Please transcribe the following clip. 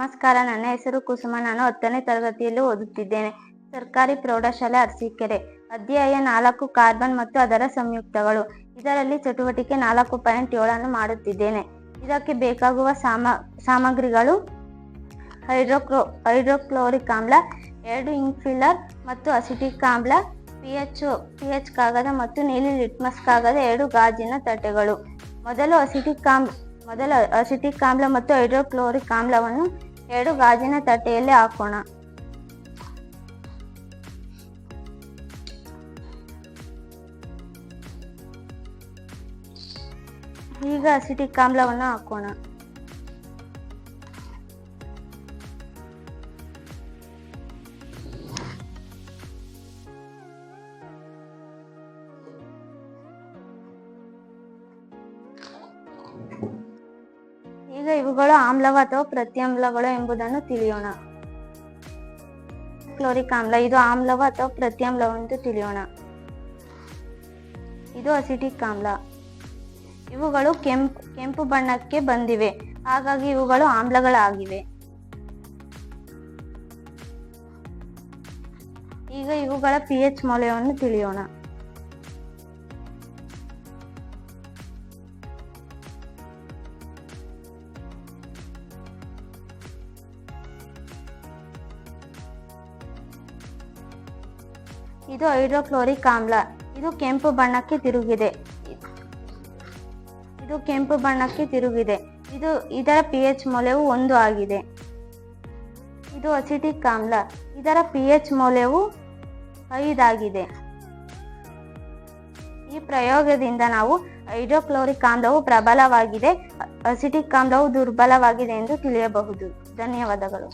ನಮಸ್ಕಾರ. ನನ್ನ ಹೆಸರು ಕುಸುಮ. ನಾನು ಹತ್ತನೇ ತರಗತಿಯಲ್ಲಿ ಓದುತ್ತಿದ್ದೇನೆ. ಸರ್ಕಾರಿ ಪ್ರೌಢಶಾಲೆ ಅರಸೀಕೆರೆ. ಅಧ್ಯಾಯ ನಾಲ್ಕು, ಕಾರ್ಬನ್ ಮತ್ತು ಅದರ ಸಂಯುಕ್ತಗಳು. ಇದರಲ್ಲಿ ಚಟುವಟಿಕೆ ನಾಲ್ಕು ಪಾಯಿಂಟ್ ಏಳನ್ನು ಮಾಡುತ್ತಿದ್ದೇನೆ. ಇದಕ್ಕೆ ಬೇಕಾಗುವ ಸಾಮ, ಸಾಮಗ್ರಿಗಳು ಹೈಡ್ರೋಕ್ಲೋ, ಹೈಡ್ರೋಕ್ಲೋರಿಕ್ ಆಮ್ಲ, ಎರಡು ಇಂಕ್ ಫಿಲ್ಲರ್ ಮತ್ತು ಅಸಿಟಿಕ್ ಆಮ್ಲ ಪಿ ಎಚ್ ಪಿ ಎಚ್ ಕಾಗದ ಮತ್ತು ನೀಲಿ ಲಿಟ್ಮಸ್ ಕಾಗದ, ಎರಡು ಗಾಜಿನ ತಟ್ಟೆಗಳು. ಮೊದಲು ಅಸಿಟಿಕ್ ಆಮ್ಲ ಮೊದಲು ಅಸಿಟಿಕ್ ಆಮ್ಲ ಮತ್ತು ಹೈಡ್ರೋಕ್ಲೋರಿಕ್ ಆಮ್ಲವನ್ನು ಎರಡು ಗಾಜಿನ ತಟ್ಟೆಯಲ್ಲಿ ಹಾಕೋಣ. ಈಗ ಅಸಿಟಿಕ್ ಆಮ್ಲವನ್ನು ಹಾಕೋಣ. ಇವುಗಳು ಆಮ್ಲವ ಅಥವಾ ಪ್ರತ್ಯಾಮ್ಲಗಳು ಎಂಬುದನ್ನು ತಿಳಿಯೋಣ. ಕ್ಲೋರಿಕ್ ಆಮ್ಲ, ಇದು ಆಮ್ಲವ ಅಥವಾ ಪ್ರತ್ಯಾಮ್ಲವೆಂದು ತಿಳಿಯೋಣ. ಇದು ಅಸಿಟಿಕ್ ಆಮ್ಲ. ಇವುಗಳು ಕೆಂಪು ಕೆಂಪು ಬಣ್ಣಕ್ಕೆ ಬಂದಿವೆ. ಹಾಗಾಗಿ ಇವುಗಳು ಆಮ್ಲಗಳಾಗಿವೆ. ಈಗ ಇವುಗಳ ಪಿ ಎಚ್ ಮೌಲ್ಯವನ್ನು ತಿಳಿಯೋಣ. ಇದು ಹೈಡ್ರೋಕ್ಲೋರಿಕ್ ಆಮ್ಲ ಇದು ಕೆಂಪು ಬಣ್ಣಕ್ಕೆ ತಿರುಗಿದೆ. ಇದು ಕೆಂಪು ಬಣ್ಣಕ್ಕೆ ತಿರುಗಿದೆ. ಇದು ಇದರ ಪಿ ಎಚ್ ಮೌಲ್ಯವು ಒಂದು ಆಗಿದೆ. ಇದು ಅಸಿಟಿಕ್ ಆಮ್ಲ. ಇದರ ಪಿ ಎಚ್ ಮೌಲ್ಯವು ಐದಾಗಿದೆ ಈ ಪ್ರಯೋಗದಿಂದ ನಾವು ಹೈಡ್ರೋಕ್ಲೋರಿಕ್ ಆಮ್ಲವು ಪ್ರಬಲವಾಗಿದೆ. ಅಸಿಟಿಕ್ ಆಮ್ಲವು ದುರ್ಬಲವಾಗಿದೆ ಎಂದು ತಿಳಿಯಬಹುದು. ಧನ್ಯವಾದಗಳು.